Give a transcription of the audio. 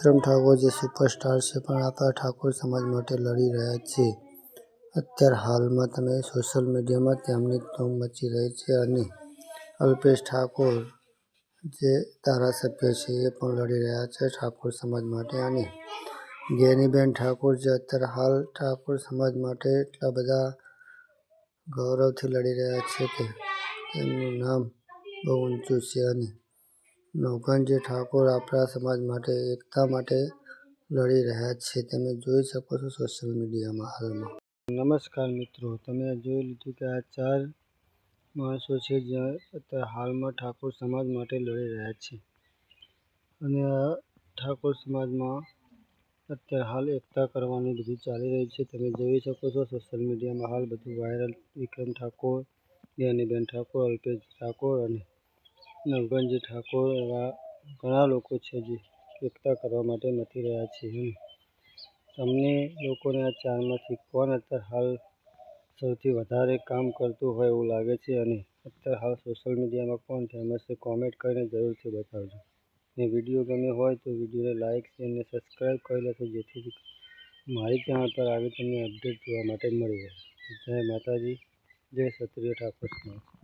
વિક્રમ ઠાકોર જે સુપરસ્ટાર છે, પણ આપણા ઠાકોર સમાજ માટે લડી રહ્યા છે. અત્યારે હાલમાં તમે સોશિયલ મીડિયામાં તેમની ધૂમ મચી રહી છે અને અલ્પેશ ઠાકોર જે ધારાસભ્ય છે, એ પણ લડી રહ્યા છે ઠાકોર સમાજ માટે. અને ગેનીબેન ઠાકોર જે અત્યારે હાલ ઠાકોર સમાજ માટે એટલા બધા ગૌરવથી લડી રહ્યા છે કે તેમનું નામ બહુ ઊંચું છે અને નવઘણજી ઠાકોર આપણા સમાજ માટે એકતા માટે લડી રહ્યા છે. તમે જોઈ શકો છો સોશિયલ મીડિયામાં હાલમાં. નમસ્કાર મિત્રો, તમે જોઈ લીધું કે આ ચાર માણસો છે જ્યાં અત્યારે હાલમાં ઠાકોર સમાજ માટે લડી રહ્યા છે. અને આ ઠાકોર સમાજમાં અત્યારે હાલ એકતા કરવાનું બધું ચાલી રહી છે. તમે જોઈ શકો છો સોશિયલ મીડિયામાં હાલ બધું વાયરલ વિક્રમ ઠાકોર, જ્ઞાનીબેન ઠાકોર, અલ્પેશ ઠાકોર અને નવગણજી ઠાકોર એવા ઘણા લોકો છે જે એકતા કરવા માટે મથી રહ્યા છે એમ. તમને લોકોને આ ચારમાંથી કોણ અત્યારે હાલ સૌથી વધારે કામ કરતું હોય એવું લાગે છે અને અત્યારે હાલ સોશિયલ મીડિયામાં કોણ ફેમસ છે કોમેન્ટ કરીને જરૂરથી બતાવજો. ને વીડિયો ગમ્યો હોય તો વિડીયોને લાઇક શેર અને સબસ્ક્રાઈબ કરી લેશો જેથી મારી ચેનલ પર આવી તમને અપડેટ જોવા માટે મળી રહે. જય માતાજી, જય ક્ષત્રિય ઠાકોર સમાજ.